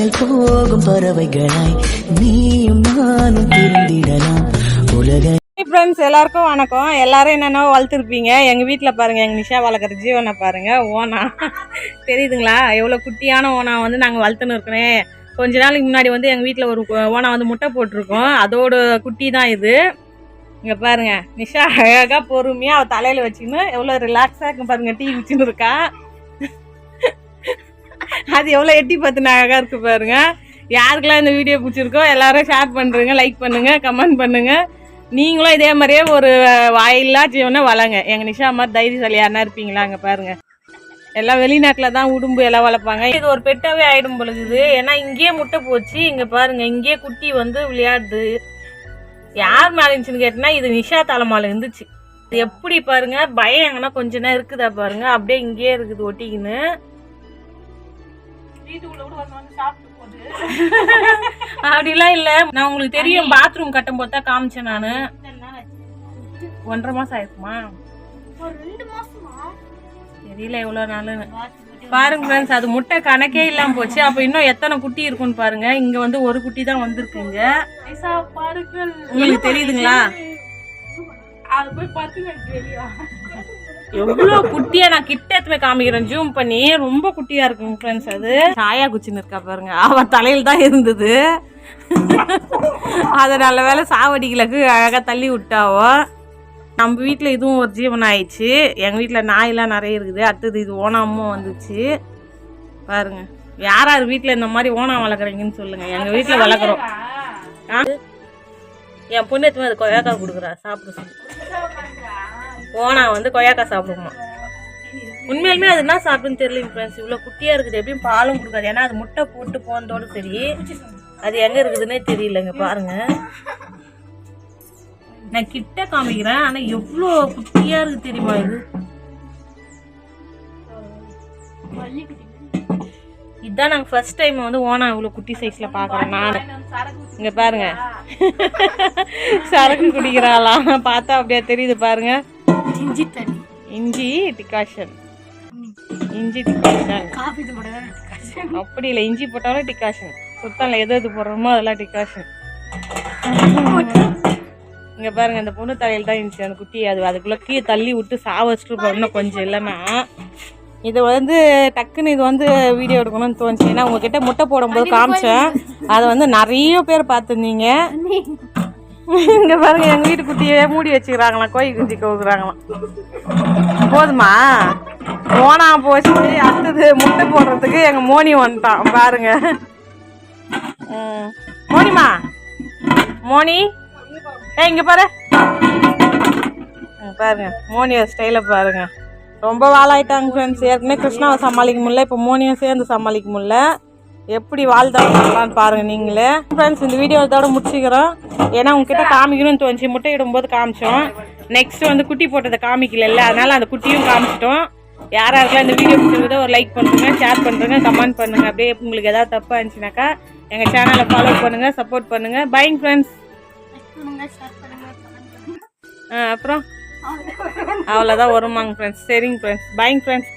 விண்ணை போகும் பறவைகளாய் நீயும் நானும் திருந்திடலாம் உலக ஃப்ரெண்ட்ஸ் எல்லாருக்கும் வணக்கம். எல்லாரும் என்னென்ன வளர்த்துருப்பீங்க. எங்கள் வீட்டில் பாருங்கள் எங்கள் நிஷா வளர்க்குற ஜீவனை பாருங்கள் ஓனா. தெரியுதுங்களா? எவ்வளோ குட்டியான ஓனா வந்து நாங்கள் வளர்த்துன்னு இருக்கிறேன் கொஞ்ச நாளைக்கு முன்னாடி வந்து எங்கள் வீட்டில் ஒரு ஓனா வந்து முட்டை போட்டிருக்கோம். அதோட குட்டி தான் இது. இங்கே பாருங்க. நிஷா அழகாக பொறுமையாக அவள் தலையில் வச்சுக்கின்னு எவ்வளோ ரிலாக்ஸாக இருக்கும் பாருங்கள் டீ வச்சுன்னு இருக்கா. அது எவ்வளோ எட்டி பார்த்து அழகாக இருக்கு பாருங்க. யாருக்கெல்லாம் இந்த வீடியோ பிடிச்சிருக்கோ எல்லாரும் ஷேர் பண்ணுறங்க லைக் பண்ணுங்கள் கமெண்ட் பண்ணுங்கள் நீங்களும் இதே மாதிரியே ஒரு வாயில்லா ஜீவனை வளங்க. எங்கள் நிஷா மாதிரி தைரியசாலியாருனா இருப்பீங்களா அங்கே பாருங்கள் எல்லாம் வெளிநாட்டில் தான் உடும்பு எல்லாம் வளர்ப்பாங்க. இது ஒரு பெட்டாவே ஆயிடும் பொழுது ஏன்னா இங்கேயே முட்டை போச்சு. இங்கே பாருங்க இங்கேயே குட்டி வந்து விளையாடுது. யார் மேலே இருந்துச்சுன்னு இது நிஷா தலைமால இருந்துச்சு. எப்படி பாருங்க பயம் எங்கன்னா கொஞ்ச நேரம் இருக்குதா பாருங்க. அப்படியே இங்கேயே இருக்குது ஒட்டிக்கின்னு. அப்படிலாம் இல்ல. நான் உங்களுக்கு தெரியும் பாத்ரூம் கட்டும் போது தான் காமிச்சேன் நானு. ஒன்றரை மாசம் ஆயிருக்குமா? தெரியல எவ்வளவு நாளுன்னு. பாருங்க ஃப்ரெண்ட்ஸ் அது முட்டை கணக்கே இல்லாம போச்சு. அப்ப இன்னும் எத்தனை குட்டி இருக்குன்னு பாருங்க. இங்க வந்து ஒரு குட்டி தான் வந்திருக்குங்க. உங்களுக்கு தெரியுதுங்களா? எவ்வளவு குட்டியா நான் கிட்ட எடுத்து காமிக்கிறேன். ஜூம் பண்ணி. ரொம்ப குட்டியா இருக்குங்க ஃப்ரெண்ட்ஸ் அது. சாயா குச்சின்னு இருக்கா பாருங்க. அவ தலையில தான் இருந்தது. அத நல்ல வேலை சாவடிகளுக்கு அழகா தள்ளி விட்டாவோ. நம்ம வீட்டில் இதுவும் ஒரு ஜீவன் ஆயிடுச்சு. எங்கள் வீட்டில் நாயெல்லாம் நிறைய இருக்குது. அடுத்தது இது ஓனாமும் வந்துச்சு. பாருங்க. யார் யார் வீட்டில் இந்த மாதிரி ஓணம் வளர்க்குறீங்கன்னு சொல்லுங்க. எங்கள் வீட்டில் வளர்க்குறோம். என் பொண்ணு எடுத்து அது கொய்யாக்கா கொடுக்குறா. சாப்பிட சொல்லி ஓனா வந்து கொய்யாக்காய் சாப்பிடுமா? உண்மையிலுமே அது என்ன சாப்பிடுன்னு தெரியல ஃப்ரெண்ட்ஸ் இவ்வளோ குட்டியாக இருக்குது எப்படியும் பாலும் கொடுக்காது. ஏன்னா அது முட்டை போட்டு போனதோடு சரி. அது எங்கே இருக்குதுன்னே தெரியலங்க பாருங்க. நான் கிட்ட காமிக்கிறேன் ஆனால் எவ்வளோ குட்டியாக இருக்குது தெரியுமா இது? இதுதான் நாங்கள் ஃபர்ஸ்ட் டைம் வந்து ஓனா இவ்வளோ குட்டி சைஸில் பார்க்குறோம் நான். இங்கே பாருங்க. சரக்கு குடிக்கிறாளாம். பார்த்தா அப்படியே தெரியுது பாருங்கள் இஞ்சி தண்ணி. இஞ்சி டிகாஷன். இஞ்சி டிகாஷன். காஃபி தூட அப்படி இல்லை இஞ்சி போட்டாலும் டிகாஷன். சுத்தம்ல எது எது போடுறோமோ அதெல்லாம் டிகாஷன். இங்க பாருங்க இந்த பொண்ணு தலையில தான் இருந்துச்சு அந்த குட்டி. அது அதுக்குள்ள கீழே தள்ளி விட்டு சாவ வச்சுட்டு இருப்போம் இன்னும் கொஞ்சம் இல்லைன்னா. இது வந்து டக்குன்னு இது வந்து வீடியோ எடுக்கணும்னு தோணுச்சு. ஏன்னா உங்ககிட்ட முட்டை போடும்போது காமிச்சேன். அதை வந்து நிறைய பேர் பார்த்துருந்தீங்க. இங்க பாருங்க எங்க வீட்டு குட்டியே மூடி வச்சுக்கிறாங்களாம் கோயில் குஞ்சு கவுக்குறாங்களாம் போதுமா? ஓனா போச்சு அடுத்தது முட்டை போடுறதுக்கு எங்க மோனி வந்துட்டான் பாருங்க. ம். மோனிமா? மோனி? ஏ இங்க பாரு. பாருங்க. மோனியோட ஸ்டைலை பாருங்க. ரொம்ப வாழாயிட்டாங்க ஃப்ரெண்ட்ஸ் ஏற்கனவே கிருஷ்ணாவை சமாளிக்க முடியல இப்போ மோனியும் சேர்ந்து சமாளிக்க முடியல. எப்படி வாழ்ந்தாங்களான்னு பாருங்க நீங்களே. ஃப்ரெண்ட்ஸ் இந்த வீடியோ இதோட முடிச்சுக்கிறோம். ஏன்னா உங்ககிட்ட காமிக்கணும்னு தோணுச்சு. முட்டை இடும்போது காமிச்சோம். நெக்ஸ்ட் வந்து குட்டி போட்டதை காமிக்கல அதனால அந்த குட்டியும் காமிச்சிட்டோம். யார் யாருக்கெல்லாம் இந்த வீடியோ பிடிச்சிருக்குதோ ஒரு லைக் பண்ணுங்க ஷேர் பண்ணுங்க கமெண்ட் பண்ணுங்க. அப்படியே உங்களுக்கு ஏதாவது தப்பாக இருந்துச்சுனாக்கா எங்கள் சேனலை ஃபாலோ பண்ணுங்க சப்போர்ட் பண்ணுங்க. பைங் ஃப்ரெண்ட்ஸ் அப்புறம்? அவ்வளோதான் வருமாங்க ஃப்ரெண்ட்ஸ் சரிங்க ஃப்ரெண்ட்ஸ் பைங் ஃப்ரெண்ட்ஸ்